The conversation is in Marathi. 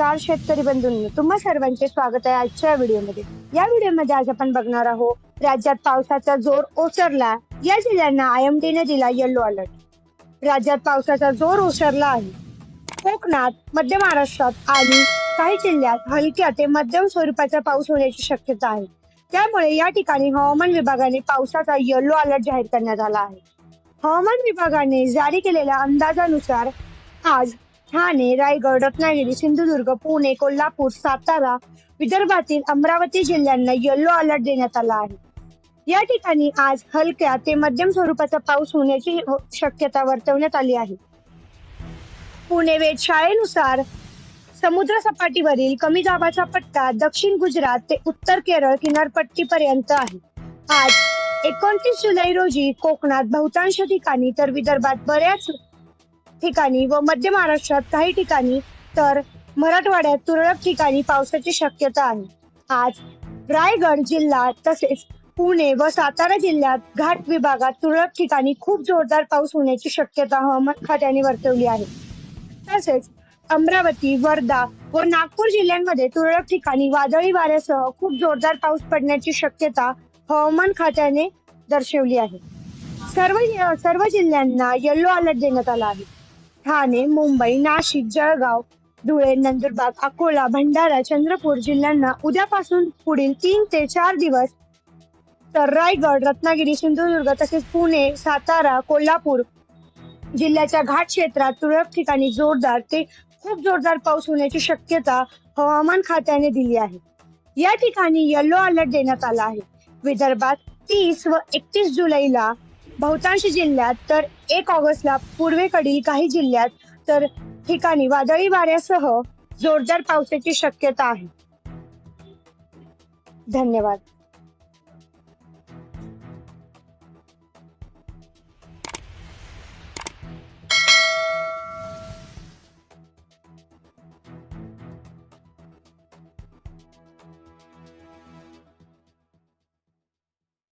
नमस्कार शेतकरी बंधूंनी. तुम्हा सर्वांचे स्वागत आहे आजच्या व्हिडिओमध्ये. या व्हिडिओमध्ये आज आपण बघणार आहोत राज्यात पावसाचा जोर ओसरला. या जिल्ह्यांना आय एम ने दिला येल्लो अलर्ट राज्यात पावसाचा जोर ओसरला आहे. कोकणात मध्य महाराष्ट्रात आणि काही जिल्ह्यात हलक्या ते मध्यम स्वरूपाचा पाऊस होण्याची शक्यता आहे. त्यामुळे या ठिकाणी हवामान विभागाने पावसाचा येल्लो अलर्ट जाहीर करण्यात आला आहे. हवामान विभागाने जारी केलेल्या अंदाजानुसार आज ठाणे रायगड रत्नागिरी सिंधुदुर्ग पुणे कोल्हापूर सातारा विदर्भातील अमरावती जिल्ह्यांना येलो अलर्ट देण्यात आला आहे. या ठिकाणी आज हलक्या ते मध्यम स्वरूपाचा पाऊस होण्याची हो, शक्यता वर्तवण्यात आली आहे. पुणे वेधशाळेनुसार समुद्र सपाटीवरील कमी दाबाचा पट्टा दक्षिण गुजरात ते उत्तर केरळ किनारपट्टीपर्यंत आहे. आज एकोणतीस जुलै रोजी कोकणात बहुतांश ठिकाणी तर विदर्भात बऱ्याच ठिकाणी व मध्य महाराष्ट्रात काही ठिकाणी तर मराठवाड्यात तुरळक ठिकाणी पावसाची शक्यता आहे. आज रायगड जिल्हा तसेच पुणे व सातारा जिल्ह्यात घाट विभागात तुरळक ठिकाणी खूप जोरदार पाऊस होण्याची शक्यता हवामान खात्याने वर्तवली आहे. तसेच अमरावती वर्धा व नागपूर जिल्ह्यांमध्ये तुरळक ठिकाणी वादळी वाऱ्यासह खूप जोरदार पाऊस पडण्याची शक्यता हवामान खात्याने दर्शवली आहे. सर्व सर्व जिल्ह्यांना येलो अलर्ट देण्यात आला आहे. ठाणे मुंबई नाशिक जळगाव धुळे नंदुरबार अकोला भंडारा चंद्रपूर जिल्ह्यांना उद्यापासून पुढील तीन ते चार दिवस तर रायगड रत्नागिरी सिंधुदुर्ग तसेच पुणे सातारा कोल्हापूर जिल्ह्याच्या घाट क्षेत्रात तुरळक ठिकाणी जोरदार ते खूप जोरदार पाऊस होण्याची शक्यता हवामान खात्याने दिली आहे. या ठिकाणी येलो अलर्ट देण्यात आला आहे. विदर्भात तीस व एकतीस जुलैला बहुतांश जिल्ह्यात तर एक ऑगस्टला पूर्वेकडील काही जिल्ह्यात तर ठिकाणी वादळी वाऱ्यासह जोरदार पावसाची शक्यता आहे. धन्यवाद.